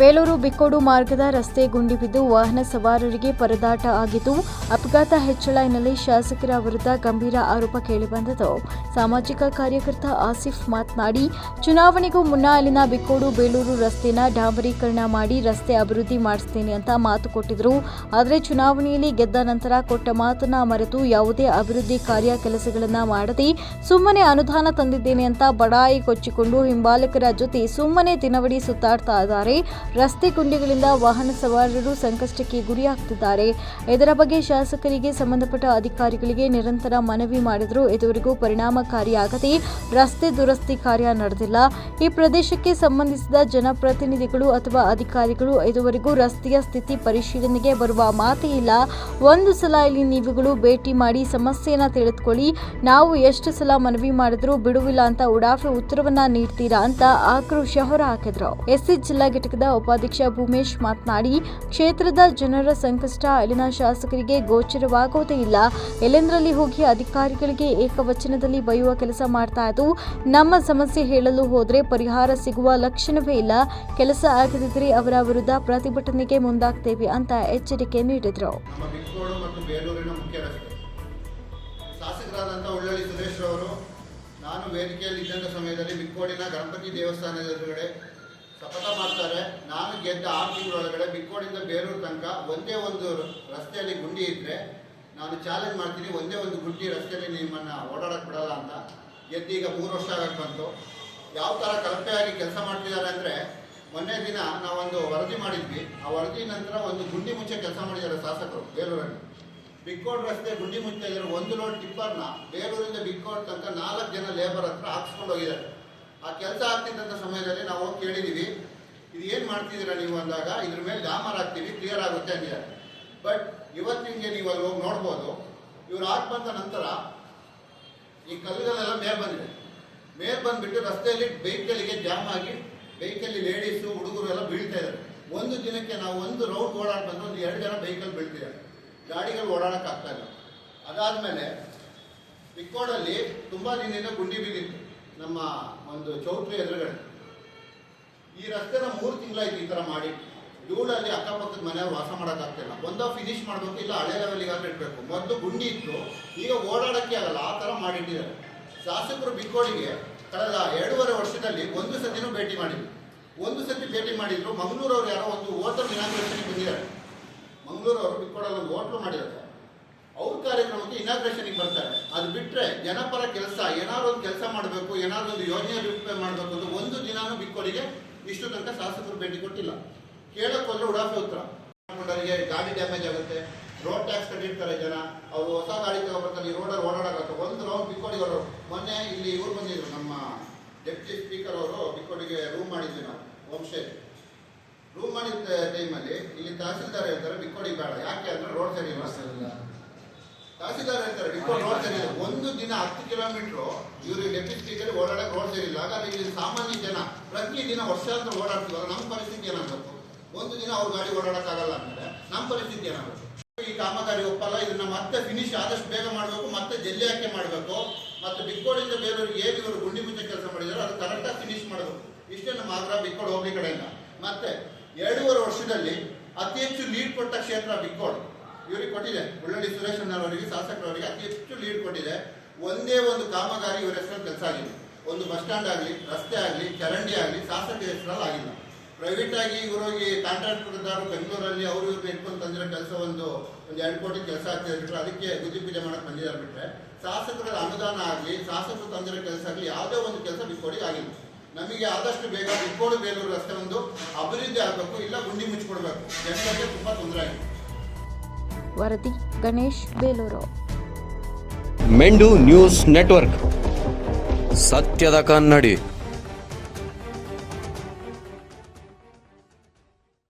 ಬೇಲೂರು ಬಿಕ್ಕೋಡು ಮಾರ್ಗದ ರಸ್ತೆ ಗುಂಡಿ ಬಿದ್ದು ವಾಹನ ಸವಾರರಿಗೆ ಪರದಾಟ ಆಗಿದ್ದು, ಅಪಘಾತ ಹೆಚ್ಚಳ ಹಿನ್ನೆಲೆ ಶಾಸಕರ ವಿರುದ್ಧ ಗಂಭೀರ ಆರೋಪ ಕೇಳಿಬಂದಿತು ಸಾಮಾಜಿಕ ಕಾರ್ಯಕರ್ತ ಆಸಿಫ್ ಮಾತನಾಡಿ, ಚುನಾವಣೆಗೂ ಮುನ್ನ ಅಲ್ಲಿನ ಬಿಕ್ಕೋಡು ಬೇಲೂರು ರಸ್ತೆನ ಡಾಂಬರೀಕರಣ ಮಾಡಿ ರಸ್ತೆ ಅಭಿವೃದ್ಧಿ ಮಾಡಿಸ್ತೇನೆ ಅಂತ ಮಾತು ಕೊಟ್ಟಿದ್ರು. ಆದರೆ ಚುನಾವಣೆಯಲ್ಲಿ ಗೆದ್ದ ನಂತರ ಕೊಟ್ಟ ಮಾತನ್ನ ಮರೆತು ಯಾವುದೇ ಅಭಿವೃದ್ಧಿ ಕಾರ್ಯ ಕೆಲಸಗಳನ್ನ ಮಾಡದೆ ಸುಮ್ಮನೆ ಅನುದಾನ ತಂದಿದ್ದೇನೆ ಅಂತ ಬಡಾಯಿ ಕೊಚ್ಚಿಕೊಂಡು ಹಿಂಬಾಲಕರ ಜೊತೆ ಸುಮ್ಮನೆ ದಿನವಡಿ ಸುತ್ತಾಡ್ತಾ ಇದ್ದಾರೆ. ರಸ್ತೆ ಗುಂಡಿಗಳಿಂದ ವಾಹನ ಸವಾರರು ಸಂಕಷ್ಟಕ್ಕೆ ಗುರಿಯಾಗ್ತಿದ್ದಾರೆ. ಇದರ ಬಗ್ಗೆ ಶಾಸಕರಿಗೆ ಸಂಬಂಧಪಟ್ಟ ಅಧಿಕಾರಿಗಳಿಗೆ ನಿರಂತರ ಮನವಿ ಮಾಡಿದರೂ ಇದುವರೆಗೂ ಪರಿಣಾಮಕಾರಿಯಾಗದೆ ರಸ್ತೆ ದುರಸ್ತಿ ಕಾರ್ಯ ನಡೆದಿಲ್ಲ. ಈ ಪ್ರದೇಶಕ್ಕೆ ಸಂಬಂಧಿಸಿದ ಜನಪ್ರತಿನಿಧಿಗಳು ಅಥವಾ ಅಧಿಕಾರಿಗಳು ಇದುವರೆಗೂ ರಸ್ತೆಯ ಸ್ಥಿತಿ ಪರಿಶೀಲನೆಗೆ ಬರುವ ಮಾತೇ ಇಲ್ಲ. ಒಂದು ಸಲ ಇಲ್ಲಿ ನೀವುಗಳು ಭೇಟಿ ಮಾಡಿ ಸಮಸ್ಯೆಯನ್ನು ತಿಳಿದುಕೊಳ್ಳಿ. ನಾವು ಎಷ್ಟು ಸಲ ಮನವಿ ಮಾಡಿದ್ರೂ ಬಿಡುವಿಲ್ಲ ಅಂತ ಉಡಾಫೆ ಉತ್ತರವನ್ನ ನೀಡ್ತೀರಾ ಅಂತ ಆಕ್ರೋಶ ಹೊರಹಾಕಿದ್ರು. ಎಸ್ಸಿ ಜಿಲ್ಲಾ ಘಟಕದ ಉಪಾಧ್ಯಕ್ಷ ಭೂಮೇಶ್ ಮಾತನಾಡಿ, ಕ್ಷೇತ್ರದ ಜನರ ಸಂಕಷ್ಟ, ಅಲ್ಲಿನ ಶಾಸಕರಿಗೆ ಗೋಚರವಾಗುವುದೇ ಇಲ್ಲ. ಎಲ್ಲೆಂದರಲ್ಲಿ ಹೋಗಿ ಅಧಿಕಾರಿಗಳಿಗೆ ಏಕವಚನದಲ್ಲಿ ಬಯ್ಯುವ ಕೆಲಸ ಮಾಡ್ತಾ ಇದ್ದು, ನಮ್ಮ ಸಮಸ್ಯೆ ಹೇಳಲು ಹೋದರೆ ಪರಿಹಾರ ಸಿಗುವ ಲಕ್ಷಣವೇ ಇಲ್ಲ. ಕೆಲಸ ಆಗದಿದ್ದರೆ ಅವರ ವಿರುದ್ಧ ಪ್ರತಿಭಟನೆಗೆ ಮುಂದಾಗ್ತೇವೆ ಅಂತ ಎಚ್ಚರಿಕೆ ನೀಡಿದರು. ನಾನು ವೇದಿಕೆಯಲ್ಲಿ ಇದ್ದಂಥ ಸಮಯದಲ್ಲಿ ಬಿಕ್ಕೋಡಿನ ಗಣಪತಿ ದೇವಸ್ಥಾನದ ಎದುರುಗಡೆ ಶಪಥ ಮಾಡ್ತಾರೆ. ನಾನು ಗೆದ್ದ ಆರು ತಿಂಗಳೊಳಗಡೆ ಬಿಕ್ಕೋಡಿಂದ ಬೇಲೂರು ತನಕ ಒಂದೇ ಒಂದು ರಸ್ತೆಯಲ್ಲಿ ಗುಂಡಿ ಇದ್ದರೆ ನಾನು ಚಾಲೆಂಜ್ ಮಾಡ್ತೀನಿ, ಒಂದೇ ಒಂದು ಗುಂಡಿ ರಸ್ತೆಯಲ್ಲಿ ನಿಮ್ಮನ್ನು ಓಡಾಡಕ್ಕೆ ಬಿಡಲ್ಲ ಅಂತ. ಗೆದ್ದು ಈಗ ಮೂರು ವರ್ಷ ಆಗಕ್ಕೆ ಬಂತು. ಯಾವ ಥರ ಕಳಪೆಯಾಗಿ ಕೆಲಸ ಮಾಡ್ತಿದ್ದಾರೆ ಅಂದರೆ, ಮೊನ್ನೆ ದಿನ ನಾವೊಂದು ವರದಿ ಮಾಡಿದ್ವಿ. ಆ ವರದಿ ನಂತರ ಒಂದು ಗುಂಡಿ ಮುಚ್ಚೆ ಕೆಲಸ ಮಾಡಿದ್ದಾರೆ ಶಾಸಕರು ಬೇಲೂರಲ್ಲಿ. ಬಿಕ್ಕೋಡ್ ರಸ್ತೆ ಗುಂಡಿ ಇದ್ರೆ ಒಂದು ಲೋಡ್ ಟಿಪ್ಪರ್ನ ಬೇಲೂರಿಂದ ಬಿಕ್ಕೋಡ್ ತನಕ ನಾಲ್ಕು ಜನ ಲೇಬರ್ ಹತ್ರ ಹಾಕ್ಸ್ಕೊಂಡು ಹೋಗಿದ್ದಾರೆ. ಆ ಕೆಲಸ ಆಗ್ತಿದ್ದಂಥ ಸಮಯದಲ್ಲಿ ನಾವು ಹೋಗಿ ಕೇಳಿದ್ದೀವಿ ಇದು ಏನು ಮಾಡ್ತಿದ್ದೀರಾ ನೀವು ಅಂದಾಗ, ಇದ್ರ ಮೇಲೆ ಡಾಮರ್ ಹಾಕ್ತೀವಿ ಕ್ಲಿಯರ್ ಆಗುತ್ತೆ ಅಂದಿದ್ದಾರೆ ಬಟ್ ಇವತ್ತಿಗೆ ನೀವು ಅಲ್ಲಿ ಹೋಗಿ ನೋಡ್ಬೋದು, ಇವ್ರು ಆಗಿ ಬಂದ ನಂತರ ಈ ಕಲ್ಲುಗಳೆಲ್ಲ ಮೇಲೆ ಬಂದಿದೆ. ಮೇಲೆ ಬಂದ್ಬಿಟ್ಟು ರಸ್ತೆಯಲ್ಲಿ ಬೈಕಲ್ಲಿಗೆ ಜಾಮ್ ಆಗಿ ಬೈಕಲ್ಲಿ ಲೇಡೀಸು ಹುಡುಗರು ಎಲ್ಲ ಬೀಳ್ತಾ ಇದ್ದಾರೆ. ಒಂದು ದಿನಕ್ಕೆ ನಾವು ಒಂದು ರೌಂಡ್ ಓಡಾಡಿ ಬಂದು ಒಂದು ಎರಡು ಜನ ಬೈಕಲ್ಲಿ ಬೀಳ್ತಿದ್ದಾರೆ. ಗಾಡಿಗಳು ಓಡಾಡೋಕ್ಕಾಗ್ತಾ ಇಲ್ಲ. ಅದಾದಮೇಲೆ ಪಿಕ್ಕೋಡಲ್ಲಿ ತುಂಬ ದಿನದಿಂದ ಗುಂಡಿ ಬಿದ್ದಿತ್ತು ನಮ್ಮ ಒಂದು ಚೌಟ್ರಿ ಎದುರುಗಡೆ. ಈ ರಸ್ತೆನ ಮೂರು ತಿಂಗಳಾಯ್ತು ಈ ಥರ ಮಾಡಿ. ಧೂಳಲ್ಲಿ ಅಕ್ಕಪಕ್ಕದ ಮನೆಯವ್ರು ವಾಸ ಮಾಡೋಕ್ಕಾಗ್ತಿಲ್ಲ. ಒಂದೋ ಫಿನಿಶ್ ಮಾಡಬೇಕು, ಇಲ್ಲ ಹಳೆ ಲೆವೆಲಿಗಾದ್ರೆ ಇಡಬೇಕು. ಮೊದಲು ಗುಂಡಿ ಇತ್ತು, ಈಗ ಓಡಾಡಕ್ಕೆ ಆಗಲ್ಲ, ಆ ಥರ ಮಾಡಿಟ್ಟಿದ್ದಾರೆ. ಶಾಸಕರು ಬಿಕ್ಕೋಳಿಗೆ ಕಳೆದ ಎರಡೂವರೆ ವರ್ಷದಲ್ಲಿ ಒಂದು ಸತಿನೂ ಭೇಟಿ ಮಾಡಿದ್ರು ಒಂದು ಸತಿ ಭೇಟಿ ಮಾಡಿದ್ರು, ಮಂಗಳೂರವ್ರು ಯಾರೋ ಒಂದು ಹೋಟೆಲ್ ಇನಾಗ್ರೇಷನ್ಗೆ ಬಂದಿದ್ದಾರೆ. ಮಂಗಳೂರವರು ಬಿಕ್ಕೋಡಲ್ಲಿ ಒಂದು ಹೋಟ್ಲು ಮಾಡಿದ್ದಾರೆ. ಅವ್ರ ಕಾರ್ಯಕ್ರಮಕ್ಕೆ ಇನಾಗ್ರೇಷನ್ಗೆ ಬರ್ತಾರೆ. ಅದು ಬಿಟ್ಟರೆ ಜನಪರ ಕೆಲಸ, ಏನಾದ್ರು ಒಂದು ಕೆಲಸ ಮಾಡಬೇಕು, ಏನಾದ್ರು ಒಂದು ಯೋಜನೆ ರೂಪೇ ಮಾಡಬೇಕು ಅಂತ ಒಂದು ದಿನಾನು ಬಿಕ್ಕೋರಿಗೆ ಇಷ್ಟು ತನಕ ಶಾಸಕರು ಭೇಟಿ ಕೊಟ್ಟಿಲ್ಲ. ಕೇಳಕ್ ಹೋದ್ರೆ ಉಡಾಫೆ ಉತ್ತರ. ಕೊಂಡವರಿಗೆ ಗಾಡಿ ಡ್ಯಾಮೇಜ್ ಆಗುತ್ತೆ ರೋಡ್ ಟ್ಯಾಕ್ಸ್ ಕಟ್ಟಿರ್ತಾರೆ ಜನ. ಅವರು ಹೊಸ ಗಾಡಿ ತಗೊಬರ್ತಾರೆ, ಈ ರೋಡಲ್ಲಿ ಓಡಾಡಕ್ಕೆ ಒಂದು ರೌಂಡ್ ಬಿಕ್ಕೋಡಿಗೆ ಅವರು. ಮೊನ್ನೆ ಇಲ್ಲಿ ಇವ್ರು ಬಂದಿದ್ರು, ನಮ್ಮ ಡೆಪ್ಟಿ ಸ್ಪೀಕರ್ ಅವರು ಬಿಕ್ಕೋಡಿಗೆ ರೂಮ್ ಮಾಡಿದ್ವಿ ನಾವು ಹೋಮ್ ಸ್ಟೇ ರೂಮ್ ಮಾಡಿದ ಟೈಮಲ್ಲಿ ಇಲ್ಲಿ ತಹಸೀಲ್ದಾರ್ ಹೇಳ್ತಾರೆ ಬಿಕ್ಕೋಡಿಗೆ ಬೇಡ. ಯಾಕೆ ಅಂದ್ರೆ ರೋಡ್ ಸರಿ ಇಲ್ಲ. ತಹಸೀಲ್ದಾರ್ ಹೇಳ್ತಾರೆ ಬಿಕ್ಕೋಡ್ ರೋಡ್ ಸರಿ ಒಂದು ದಿನ ಹತ್ತು ಕಿಲೋಮೀಟರ್ ಇವರು ಡೆಪ್ಟಿ ಸ್ಪೀಕರ್ ಓಡಾಡಕ್ಕೆ ರೋಡ್ ಸರಿ ಇಲ್ಲ. ಹಾಗಾದ್ರೆ ಇಲ್ಲಿ ಸಾಮಾನ್ಯ ಜನ ಪ್ರತಿ ದಿನ ವರ್ಷಾಂತರ ಓಡಾಡ್ತೀವಲ್ಲ ನಮ್ಮ ಪರಿಸ್ಥಿತಿ ಏನಾಗಬೇಕು ಒಂದು ದಿನ ಅವ್ರ ಗಾಡಿ ಓಡಾಡಕ್ಕಾಗಲ್ಲ ಅಂದ್ರೆ ನಮ್ಮ ಪರಿಸ್ಥಿತಿ ಏನಾಗಬೇಕು ಈ ಕಾಮಗಾರಿ ಒಪ್ಪಲ್ಲ, ಇದನ್ನ ಮತ್ತೆ ಫಿನಿಶ್ ಆದಷ್ಟು ಬೇಗ ಮಾಡಬೇಕು, ಮತ್ತೆ ಜಲ್ಲಿ ಹಾಕಿ ಮಾಡಬೇಕು. ಮತ್ತೆ ಬಿಕ್ಕೋಡಿಂದ ಬೇರೆಯವ್ರಿಗೆ ಏನು ಇವರು ಗುಂಡಿ ಮುಂಚೆ ಕೆಲಸ ಮಾಡಿದಾರೋ ಅದು ಕರೆಕ್ಟಾಗಿ ಫಿನಿಶ್ ಮಾಡಬೇಕು. ಇಷ್ಟೇ ನಮ್ಮ ಆಗ್ರಹ ಬಿಕ್ಕೋಡ್ ಹೋಗ್ಲಿ ಕಡೆಯಿಂದ. ಮತ್ತೆ ಎರಡೂವರೆ ವರ್ಷದಲ್ಲಿ ಅತಿ ಹೆಚ್ಚು ಲೀಡ್ ಕೊಟ್ಟ ಕ್ಷೇತ್ರ ಬಿಕ್ಕೋಡ್ ಇವ್ರಿಗೆ ಕೊಟ್ಟಿದೆ. ಉಳ್ಳಳ್ಳಿ ಅವರಿಗೆ ಶಾಸಕರವರಿಗೆ ಅತಿ ಹೆಚ್ಚು ಲೀಡ್ ಕೊಟ್ಟಿದೆ. ಒಂದೇ ಒಂದು ಕಾಮಗಾರಿ ಇವರ ಹೆಸರಲ್ಲಿ ಕೆಲಸ ಆಗಿದೆ. ಒಂದು ಬಸ್ ಸ್ಟ್ಯಾಂಡ್ ಆಗಲಿ, ರಸ್ತೆ ಆಗಲಿ, ಚರಂಡಿ ಆಗಲಿ, ಶಾಸಕರ ಹೆಸರಲ್ಲಿ ಆಗಿಲ್ಲ. ಪ್ರೈವೇಟ್ ಆಗಿ ಇವರೋಗಿ ಕಾಂಟ್ರಾಕ್ಟರ್ದಾರು ಬೆಂಗಳೂರಲ್ಲಿ ಅವರು ಇವ್ರನ್ನ ಇಟ್ಕೊಂಡು ತಂದಿರೋ ಕೆಲಸ ಒಂದು ಒಂದು ಎರಡು ಕೋಟಿ ಕೆಲಸ ಆಗ್ತಿದ್ರು ಅದಕ್ಕೆ ಗುದ್ದಿ ಪೂಜೆ ಮಾಡಕ್ಕೆ ಬಂದಿದ್ದಾರೆ ಬಿಟ್ಟರೆ ಶಾಸಕರ ಅನುದಾನ ಆಗಲಿ, ಶಾಸಕರು ತಂದಿರೋ ಕೆಲಸ ಆಗಲಿ ಯಾವುದೇ ಒಂದು ಕೆಲಸ ಬಿಕ್ಕೋಡಿ ಆಗಿಲ್ಲ. ನಮಗೆ ಆದಷ್ಟು ಬೇಗ ಬಿಕ್ಕೋಡು ಬೇಲೂರು ರಸ್ತೆ ಒಂದು ಅಭಿವೃದ್ಧಿ ಆಗಬೇಕು, ಇಲ್ಲ ಗುಂಡಿ ಮುಚ್ಚಿಕೊಡ್ಬೇಕು ಜನರಿಗೆ ತುಂಬ ತೊಂದರೆ ಆಗಿದೆ. ವರದಿ ಗಣೇಶ್ ಬೇಲೂರು. ಮೆಂಡು ನ್ಯೂಸ್ ನೆಟ್ವರ್ಕ್. ಸತ್ಯದ ಕನ್ನಡಿ.